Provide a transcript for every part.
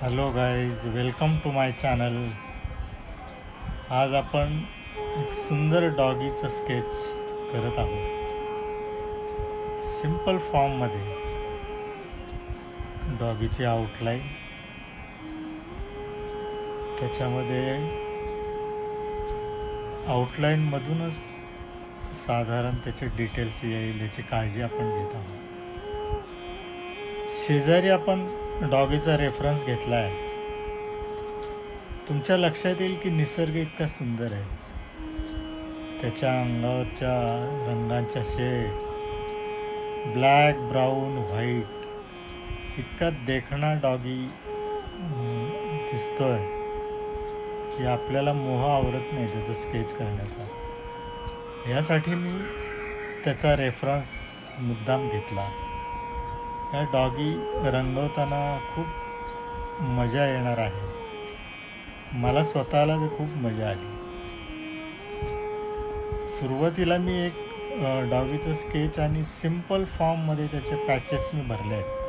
Hello guys welcome to my channel. आज आपण एक सुंदर डॉगीचं स्केच करत आहोत. सिंपल फॉर्ममध्ये डॉगीची आउटलाईन त्याच्यामध्ये आउटलाईनमधूनच साधारण त्याचे डिटेल्स येईल याची काळजी आपण घेत आहोत. शेजारी आपण डॉगीचा रेफरन्स घेतला आहे तुमच्या लक्षात येईल की निसर्ग इतका सुंदर आहे. त्याच्या अंगावरच्या रंगांच्या शेड्स ब्लॅक ब्राऊन व्हाईट इतका देखणा डॉगी दिसतोय की आपल्याला मोह आवरत नाही त्याचं स्केच करण्याचा. यासाठी मी त्याचा रेफरन्स मुद्दाम घेतला. या डॉगी रंगवताना खूप मजा येणार आहे. मला स्वतःला ते खूप मजा आली. सुरुवातीला मी एक डॉगीचं स्केच आणि सिंपल फॉर्ममध्ये त्याचे पॅचेस मी भरले आहेत.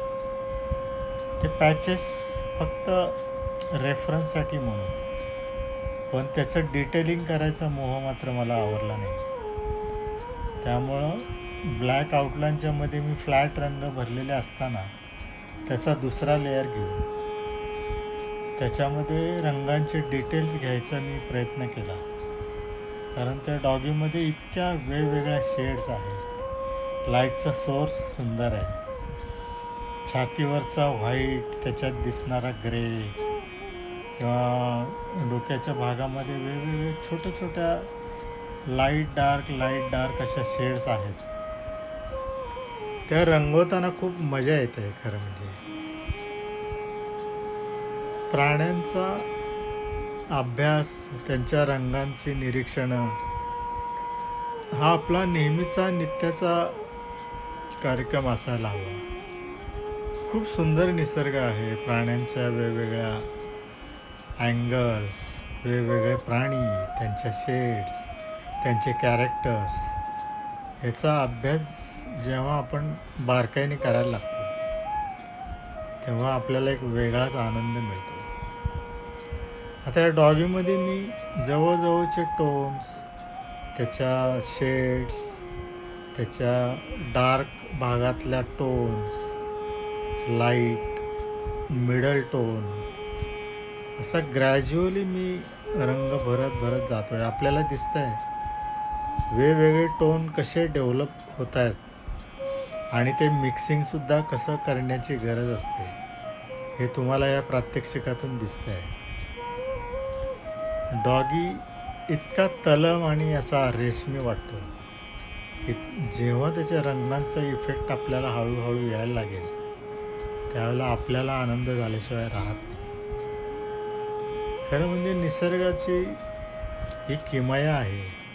ते पॅचेस फक्त रेफरन्ससाठी म्हणून पण त्याचं डिटेलिंग करायचा मोह मात्र मला आवडला नाही. त्यामुळं ब्लॅक आउटलाईनच्या मध्ये मी फ्लॅट रंग भरलेले असताना त्याचा दुसरा लेअर घेऊन त्याच्यामध्ये रंगांचे डिटेल्स घ्यायचा मी प्रयत्न केला. कारण त्या डॉगीमध्ये इतक्या वेगवेगळ्या शेड्स आहेत. लाईटचा सोर्स सुंदर आहे. छातीवरचा व्हाईट त्याच्यात दिसणारा ग्रे किंवा डोक्याच्या भागामध्ये वेगवेगळे छोट्या छोट्या लाइट डार्क लाइट डार्क अशा शेड्स आहेत. त्या रंगवताना खूप मजा येते खरं म्हणजे. प्राण्यांचा अभ्यास त्यांच्या रंगांची निरीक्षणं हा आपला नेहमीचा नित्याचा कार्यक्रम असायला हवा. खूप सुंदर निसर्ग आहे प्राण्यांच्या वेगवेगळ्या अँगल्स वेगवेगळे प्राणी त्यांच्या शेड्स त्यांचे कॅरेक्टर्स याचा अभ्यास जेव्हा आपण बारकाईने करायला लागतो तेव्हा आपल्याला एक वेगळाच आनंद मिळतो. आता या डॉगीमध्ये मी जवळजवळचे टोन्स त्याच्या शेड्स त्याच्या डार्क भागातल्या टोन्स लाइट मिडल टोन असा ग्रॅज्युअली मी रंग भरत भरत जातो आहे आपल्याला दिसतं आहे वेगवेगळे टोन कसे डेव्हलप होत आहेत आणि ते मिक्सिंगसुद्धा कसं करण्याची गरज असते हे तुम्हाला या प्रात्यक्षिकातून दिसतं आहे डॉगी इतका तलम आणि असा रेशमी वाटतो की जेव्हा त्याच्या रंगांचा इफेक्ट आपल्याला हळूहळू यायला लागेल त्यावेळेला आपल्याला आनंद झाल्याशिवाय राहत नाही. खरं म्हणजे निसर्गाची ही किमया आहे.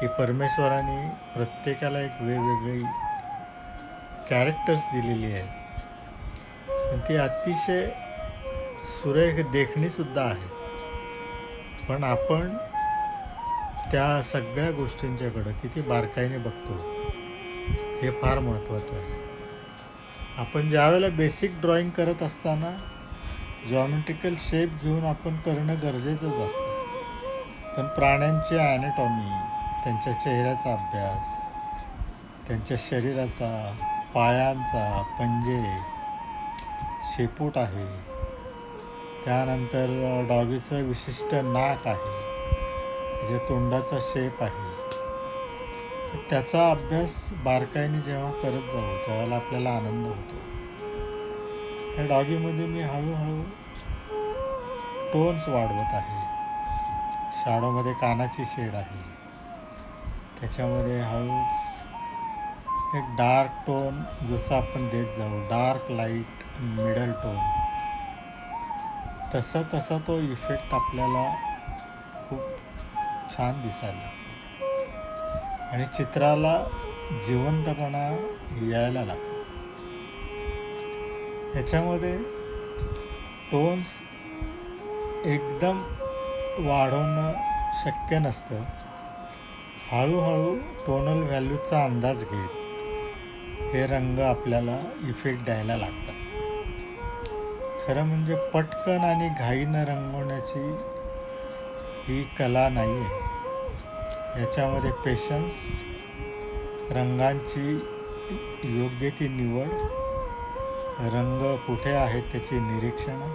की परमेश्वराने प्रत्येकाला एक वेगवेगळी कॅरेक्टर्स दिलेली आहेत. आणि ती अतिशय सुरेख देखणीसुद्धा आहे पण आपण त्या सगळ्या गोष्टींच्याकडं किती बारकाईने बघतो हे फार महत्त्वाचं आहे. आपण ज्यावेळेला बेसिक ड्रॉइंग करत असताना जॉमेट्रिकल शेप घेऊन आपण करणं गरजेचंच असतं. पण प्राण्यांची ॲनेटॉमी त्यांच्या चेहऱ्याचा अभ्यास त्यांच्या शरीराचा पायांचा पंजे शेपूट आहे. त्यानंतर डॉगीचं विशिष्ट नाक आहे. त्याच्या तोंडाचा शेप आहे. तर त्याचा अभ्यास बारकाईने जेव्हा करत जाऊ त्यावेळेला आपल्याला आनंद होतो. या डॉगीमध्ये मी हळूहळू टोन्स वाढवत आहे. शाडोमध्ये कानाची शेड आहे. त्याच्यामध्ये हळूच एक डार्क टोन जसं आपण देत जाऊ. डार्क लाइट मिडल टोन तसा तसा तो इफेक्ट आपल्याला खूप छान दिसायला लागतो. आणि चित्राला जिवंतपणा यायला लागतो. ह्याच्यामध्ये टोन्स एकदम वाढवणं शक्य नसतं. हळूहळू टोनल व्हॅल्यूचा अंदाज घेत हे रंग आपल्याला इफेक्ट द्यायला लागतात. खरं म्हणजे पटकन आणि घाईनं रंगवण्याची ही कला नाही आहे याच्यामध्ये पेशन्स रंगांची योग्य ती निवड रंग कुठे आहेत त्याची निरीक्षणं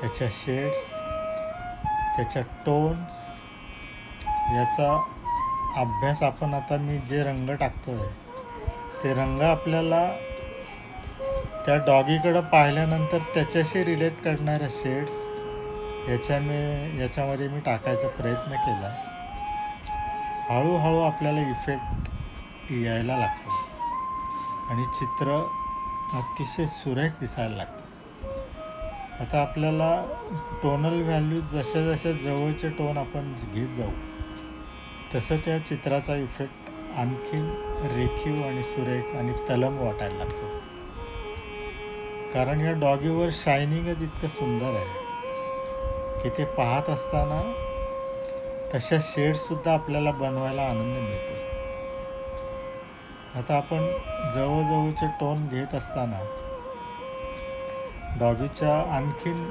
त्याच्या शेड्स त्याच्या टोन्स याचा अभ्यास आपण आता मी जे रंग टाकतो आहे ते रंग आपल्याला त्या डॉगीकडं पाहिल्यानंतर त्याच्याशी रिलेट करणाऱ्या शेड्स याच्या मी याच्यामध्ये मी टाकायचा प्रयत्न केला. हळूहळू आपल्याला इफेक्ट यायला लागतो. आणि चित्र अतिशय सुरेख दिसायला लागतं. आता आपल्याला टोनल व्हॅल्यूज जशा जशा जवळचे टोन आपण घेत जाऊ तसं त्या चित्राचा इफेक्ट आणखीन रेखीव आणि सुरेख आणि तलम वाटायला लागतो. कारण या डॉगीवर शायनिंगच इतकं सुंदर आहे की ते पाहत असताना तशा शेड्ससुद्धा आपल्याला बनवायला आनंद मिळतो. आता आपण जवळजवळचे टोन घेत असताना डॉगीच्या आणखीन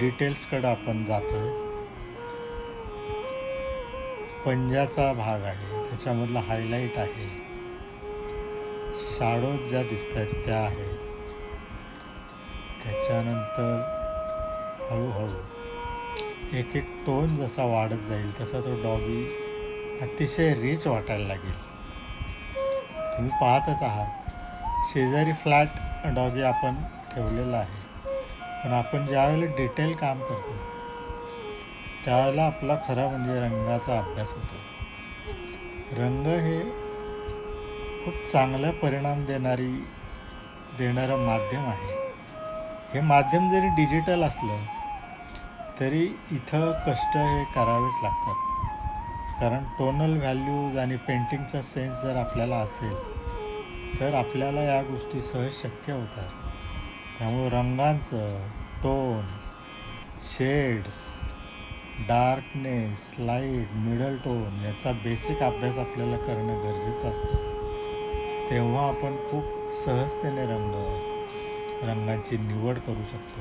डिटेल्सकडं आपण जातोय. पंजाचा भाग आहे. त्याच्यामधला हायलाईट आहे. शाडोज ज्या दिसत आहेत त्या आहेत. त्याच्यानंतर हळूहळू एक एक टोन जसा वाढत जाईल तसा तो डॉगी अतिशय रिच वाटायला लागेल. तुम्ही पाहतच आहात. शेजारी फ्लॅट डॉगी आपण ठेवलेला आहे. पण आपण ज्यावेळेला डिटेल काम करतो त्याला आपला खरा म्हणजे रंगाचा अभ्यास होतो. रंग हे खूप चांगला परिणाम देणारी देणारं माध्यम आहे. हे माध्यम जरी डिजिटल असलं तरी इथं कष्ट हे करावेच लागतात. कारण टोनल व्हॅल्यूज आणि पेंटिंगचा सेन्स जर आपल्याला असेल तर आपल्याला या गोष्टी सहज शक्य होतात. त्यामुळं रंगांचं tones shades darkness light middle tone याचा बेसिक अभ्यास आपल्याला करणं गरजेचं असतं. तेव्हा आपण खूप सहजतेने रंग रंगांची निवड करू शकतो.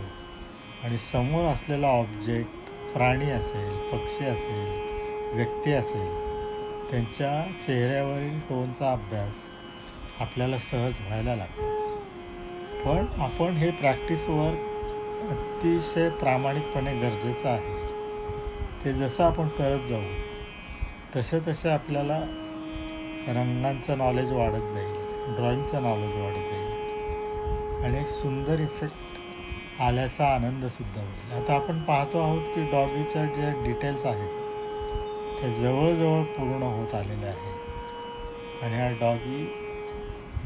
आणि समोर असलेला ऑब्जेक्ट प्राणी असेल पक्षी असेल व्यक्ती असेल त्यांच्या चेहऱ्यावरील टोनचा अभ्यास आपल्याला सहज व्हायला लागतो. पण आपण हे प्रॅक्टिसवर अतिशय प्रामाणिकपणे गरजेचं आहे. ते जसं आपण करत जाऊ तसं तसं आपल्याला रंगांचं नॉलेज वाढत जाईल ड्रॉईंगचं नॉलेज वाढत जाईल. आणि एक सुंदर इफेक्ट आल्याचा आनंदसुद्धा होईल. आता आपण पाहतो आहोत की डॉगीच्या ज्या डिटेल्स आहेत त्या जवळजवळ पूर्ण होत आलेल्या आहेत. आणि हा डॉगी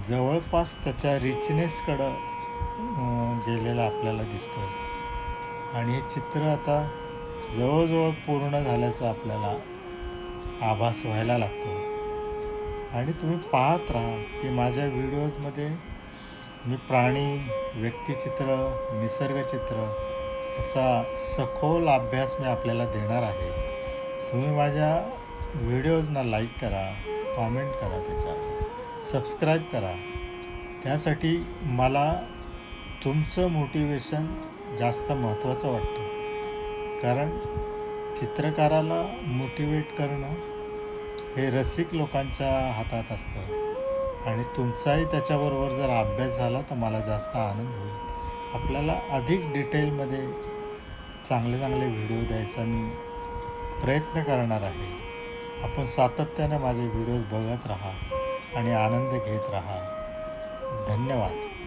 जवळपास त्याच्या रिचनेसकडं गेलेला आपल्याला दिसतो आहे आणि हे चित्र आता जवळजवळ पूर्ण झाल्याचं आपल्याला आभास व्हायला लागतो. आणि तुम्ही पाहत राहा की माझ्या व्हिडिओजमध्ये मी प्राणी व्यक्तिचित्र निसर्गचित्र याचा सखोल अभ्यास मी आपल्याला देणार आहे. तुम्ही माझ्या व्हिडिओजना लाईक करा कॉमेंट करा त्याच्यावर सबस्क्राईब करा. त्यासाठी मला तुमचं मोटिवेशन जास्त महत्त्वाचं वाटतं. कारण चित्रकाराला मोटिवेट करणं हे रसिक लोकांच्या हातात असतं. आणि तुमचाही त्याच्याबरोबर जर अभ्यास झाला तर मला जास्त आनंद होईल. आपल्याला अधिक डिटेलमध्ये चांगले चांगले व्हिडिओ द्यायचा मी प्रयत्न करणार आहे. आपण सातत्याने माझे व्हिडिओज बघत राहा आणि आनंद घेत राहा. धन्यवाद.